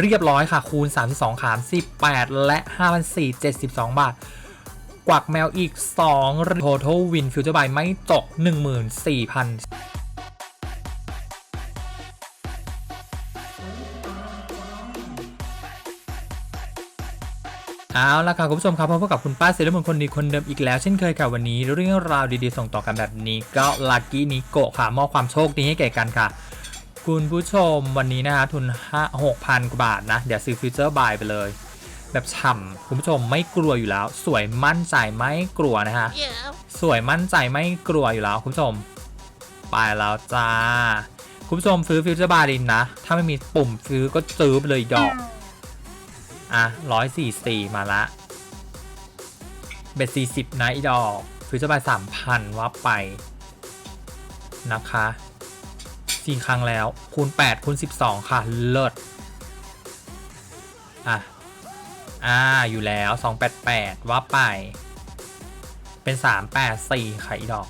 เรียบร้อยค่ะ คูณ 32ขาม18 และ 5,472 บาท กวักแมวอีก 2 Total Win Future Buy ไม่จบ14,000เอาละค่ะคุณผู้ชมครับพบกับคุณป้าเซเลอร์มนคนดีคนเดิมอีกแล้วเช่นเคยค่ะวันนี้ เรื่องราวดีๆ ส่งต่อกันแบบนี้ ก็ลัคกี้นิโกะค่ะมอบความโชคดีให้แก่กันค่ะ คุณผู้ชมวันนี้นะคะทุน5 6,000กว่าบาทนะ เดี๋ยวซื้อฟิวเจอร์บายไปเลย แบบฉ่ำคุณผู้ชมไม่กลัวอยู่แล้ว สวยมั่นใจไม่กลัวนะคะ Yeah. สวยมั่นใจไม่กลัวอยู่แล้วคุณผู้ชม ไปแล้วจ้า คุณผู้ชมซื้อฟิวเจอร์บาร์ดินนะ ถ้าไม่มีปุ่มซื้อก็ซื้อไปเลยดอก อะร้อยสี่สี่มาละ เบ็ดสี่สิบนะอีดอกฟิวเจอร์บาร์สามพันว่าไปนะคะ สี่ครั้งแล้ว คูณแปดคูณสิบสองค่ะ เลิศ อะ อ่า อยู่แล้วสองแปดแปดว่าไป เป็นสามแปดสี่ไข่ดอก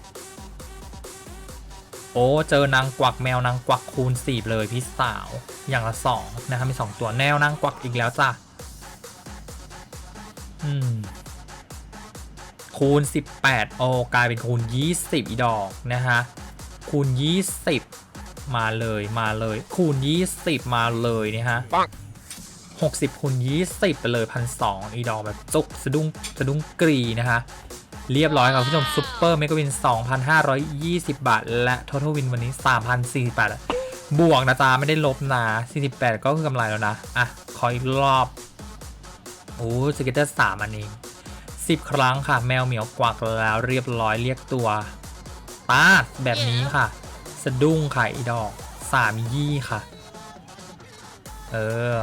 โอ้ เจอนางกวักแมวนางกวักคูณสี่เลยพี่สาว อย่างละสองนะครับมีสองตัวแนวนางกวักอีกแล้วจ้ะ อืมคูณ 18 โอ้กลายเป็นคูณ 20 อีดอก นะฮะคูณ 20 มาเลยมาเลยคูณ 20 มาเลยนะฮะปัง60คูณ20ไปเลยพันสอีดอกแบบจุกสะดุ้งสะดุ้งกรีนะคะเรียบร้อยครับคุณผู้ชมซุปเปอร์เมกะวิน 2,520 บาท และท o ท a l วินวันนี้ 3,040บาทบวกนะจ๊ะไม่ได้ลบนะ48 ก็คือกำไรแล้วนะ อะ ขออีกรอบ โอ้สเก็ตเตอร์สามอันเองสิบครั้งค่ะ แมวเหมียวกวักแล้วเรียบร้อยเรียกตัวตาดแบบนี้ค่ะ สะดุ้งค่ะอีดอกสามยี่ค่ะ เออ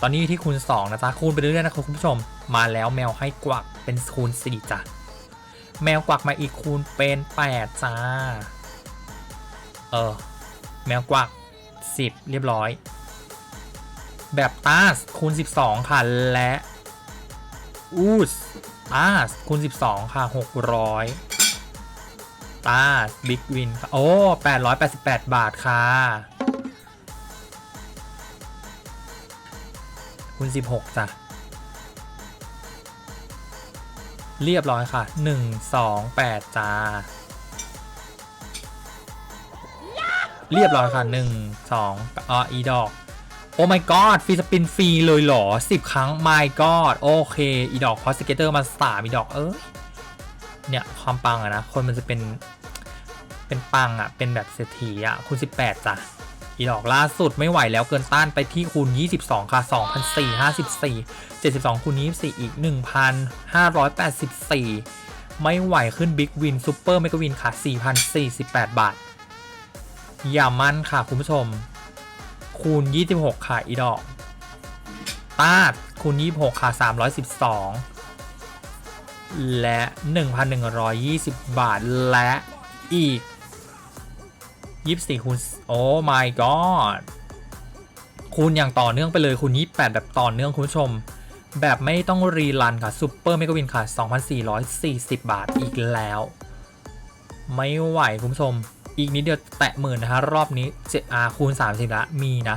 ตอนนี้ที่คูณ2นะจ๊ะคูณไปเรื่อยๆนะครับคุณผู้ชม มาแล้วแมวให้กวักเป็นคูณ4จ้ะแมวกวักมาอีกคูณเป็น8จ้า เออ แมวกวัก10เรียบร้อย แบบตาสคูณ12ค่ะ และ อูสตาสคูณ12ค่ะ600 ตาสบิ๊กวินค่ะโอ้888 บาทค่ะคูณ16 จ้ะ เรียบร้อยค่ะ 1 2 8 จ้า เรียบร้อยค่ะ 1 2อ่าอีดอกโอ้ my god ฟรีสปินฟรีเลยเหรอ 10 ครั้ง my god โอเค อีดอกพอสเกเตอร์มาสามอีดอกเออ เนี่ยความปังอะนะคนมันจะเป็นเป็นปังอะเป็นแบบเศรษฐีอะคูณ18จ้ะอีดอกล่าสุดไม่ไหวแล้วเกินต้านไปที่คูณ 22 ค่ะ 2,454 72 คูณ24 อีก 1,584 ไม่ไหวขึ้นบิ๊กวินซูเปอร์เมกวินค่ะ 4,048 บาท อย่ามั่นค่ะ คุณผู้ชม คูณ 26 ค่ะ อีดอกตาดคูณ 26 ค่ะ 312 และ 1,120 บาทและอีก 24คูณโอ้ my god คูณอย่างต่อเนื่องไปเลยคูณ28 แบบต่อเนื่องคุณผู้ชม แบบไม่ต้องรีรันค่ะซูเปอร์เมกะวินค่ะ 2,440 บาทอีกแล้ว ไม่ไหวคุณผู้ชม อีกนิดเดียวแตะหมื่นนะคะรอบนี้เจอาคูณ 30 ละมีนะ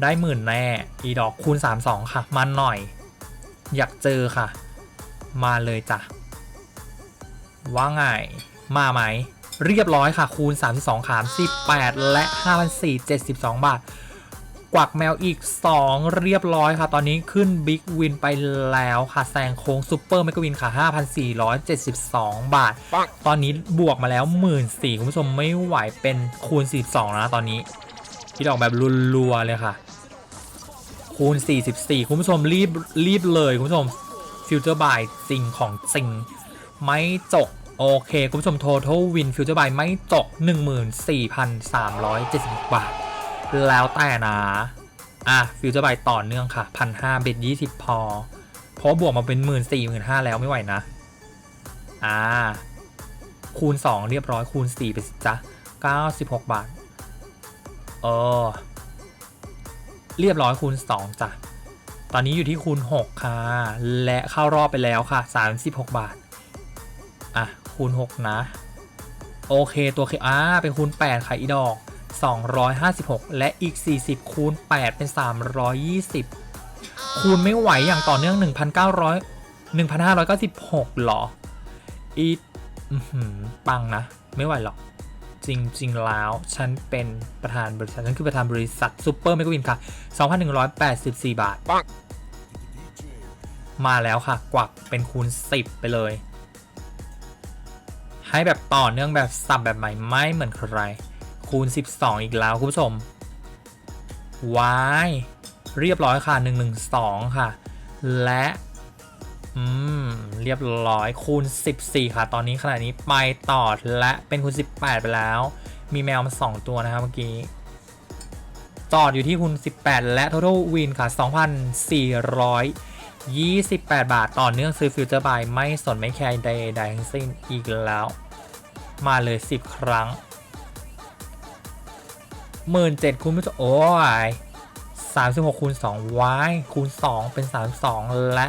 ได้หมื่นแน่ อีดอกคูณ 32 ค่ะมาหน่อย อยากเจอค่ะ มาเลยจ้ะ ว่าไง มาไหม เรียบร้อยค่ะ คูณ 32ขาม18และ 5,472 บาท กวักแมวอีก 2 เรียบร้อยค่ะ ตอนนี้ขึ้นบิ๊กวินไปแล้วค่ะ แซงโค้งซูเปอร์เมกวินค่ะ 5,472 บาท ตอนนี้บวกมาแล้ว 1 4ื่นคุณผู้ชมไม่ไหวเป็นคูณ 42 แล้วนะตอนนี้พี่ดอกแบบรัวๆเลยค่ะ คูณ 44 คุณผู้ชมรีบรีบเลยคุณผู้ชม ฟิวเจอร์บายจริงของจริง ไม่จก โอเค คุณผู้ชม total win future buy ไม่จก 14,370 บาท แล้วแต่นะ อะ ฟิวเจอร์บายต่อเนื่องค่ะ 1,500เบ็ด20 พอ เพราะบวกมาเป็น 1 4 0 0 0 1,500 แล้วไม่ไหวนะ อ่า คูณ 2 เรียบร้อยคูณ 4 ไปสิจ๊ะ96 บาท เออ เรียบร้อยคูณ 2จ้ะ ตอนนี้อยู่ที่คูณ 6 ค่ะ และเข้ารอบไปแล้วค่ะ 36 บาท อะ คูณ 6 นะ โอเค ตัวเคอ่าเป็นคูณ 8 ค่ะ อีดอก 256 และอีก 40 คูณ 8 เป็น 320 คูณไม่ไหวอย่างต่อเนื่อง 1,900 1,596หรอ อีอื้อหือปังนะ ไม่ไหวหรอก จริง ๆ แล้ว ฉันเป็นประธานบริษัท ฉันคือประธานบริษัทซูเปอร์เมกวินค่ะ 2,184 บาท มาแล้วค่ะ กวักเป็นคูณ 10 ไปเลย ให้แบบต่อเนื่องแบบสับแบบใหม่ไม่เหมือนใคร คูณ 12 อีกแล้ว คุณผู้ชมวายเรียบร้อยค่ะ 112 ค่ะ และ อืม เรียบร้อยคูณ 14 ค่ะ ตอนนี้ขณะนี้ไปต่อและเป็นคูณ 18 ไปแล้ว มีแมวมา 2 ตัวนะครับเมื่อกี้จอดอยู่ที่คูณ 18 และ total win ค่ะ 2,428 บาท ต่อเนื่องซื้อฟิวเจอร์บายไม่สนไม่แคร์ใดๆทั้งสิ้นอีกแล้ว มาเลย 10 ครั้งหมื่นเจ็ดคูณไม่จโอ้ยสามสิบหกคูณสองวายคูณสองเป็นสามสองและ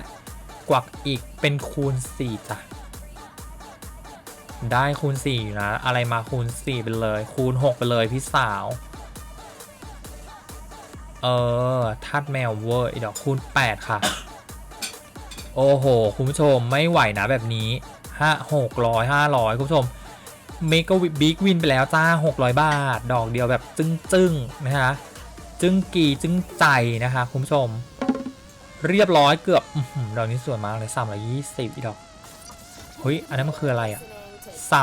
กวักอีกเป็นคูณสี่จ้ะ ได้คูณสี่นะ อะไรมาคูณสี่ไปเลย คูณหกไปเลยพี่สาว เออทัดแมวเวอร์อีดอกคูณแปดค่ะ โอ้โห คุณผู้ชมไม่ไหวนะแบบนี้ห้าหกร้อยห้าร้อยคุณผู้ชมเมกะบิ๊กวินไปแล้วจ้า600บาท ดอกเดียวแบบจึ้งจึ้งๆนะคะ จึ้งกีจึ้งใจนะคะคุณผู้ชม เรียบร้อยเกือบอื้อหือดอกนี้สวยมากเลย320อีดอกเฮ้ยอันนั้นมันคืออะไรอะ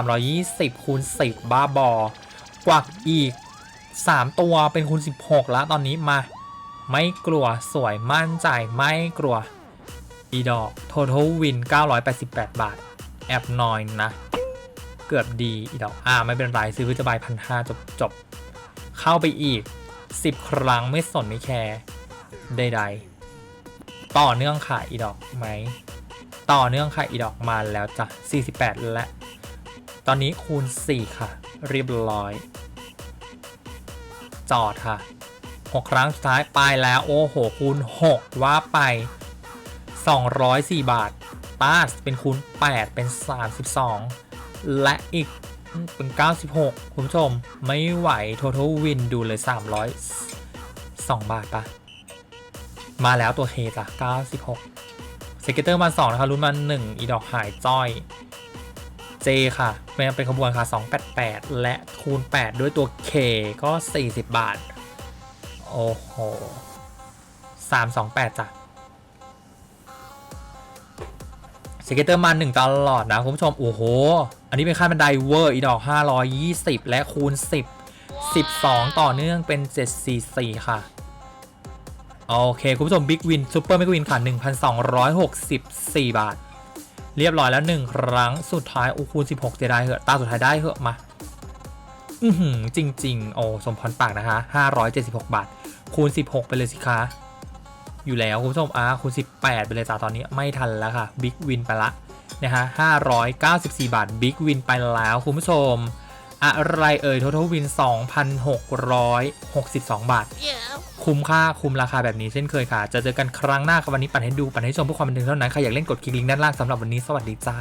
320คูณ10บ้าบอกวักอีก 3 ตัวเป็นคูณ 16 แล้วตอนนี้มา ไม่กลัวสวยมั่นใจไม่กลัวอีดอก total win 988 บาท แอบน้อยนะ เกือบดีอีดอกอ่าไม่เป็นไรซื้อพิจบายพันห้าจบจบเข้าไปอีก 10 ครั้งไม่สนไม่แคร์ใดๆ ต่อเนื่องค่ะอีดอกไหม ต่อเนื่องค่ะอีดอกมาแล้วจ้ะ 48 และ ตอนนี้คูณ 4 ค่ะ เรียบร้อย จอดค่ะ 6 ครั้งสุดท้ายไปแล้วโอ้โห คูณ 6 ว่าไป 204 บาทตาสเป็นคูณ 8 เป็น 32 และอีกเป็น 96 คุณผู้ชม ไม่ไหว total win ดูเลย 302บาทปะ มาแล้วตัวเคจ้ะ96 s เกเตอร์มา2นะคะรุ่นมา1อีดอกหายจ้อย J ค่ะเป็นเป็นขบวนค่ะ 288 และคูณ 8 ด้วยตัว K ก็ 40 บาท โอ้โห 328 จ้ะสเกตเตอร์มาหนึ่งตลอดนะคุณผู้ชม โอ้โห อันนี้เป็นค่าบันไดเวอร์อีดอก 520 และคูณ 10 12 ต่อเนื่องเป็น 744 ค่ะ โอเค คุณผู้ชมบิ๊กวินซูเปอร์ e มกวินค่ะ1,264 บาท เรียบร้อยแล้ว 1 ครั้งสุดท้ายโอ้คูณ16 จะได้เหอะตาสุดท้ายได้เหอะมา อือหือจริง ๆ โอ้สมพรปากนะคะ 576 บาท คูณ 16 ไปเลยสิคะอยู่แล้วคุณผู้ชมอะคูณ 18 ไปเลยจ้าตอนนี้ไม่ทันแล้วค่ะบิ๊กวินไปละนะฮะ594 บาทบิ๊กวินไปแล้วคุณผู้ชม อะไรเอ่ย total win 2,662 บาท คุ้มค่าคุ้มราคาแบบนี้เช่นเคยค่ะ จะเจอกันครั้งหน้าครับวันนี้ปั่นให้ดูปั่นให้ชมเพื่อความบันเทิงเท่านั้นใครอยากเล่นกดคลิกลิงก์ด้านล่างสำหรับวันนี้สวัสดีจ้า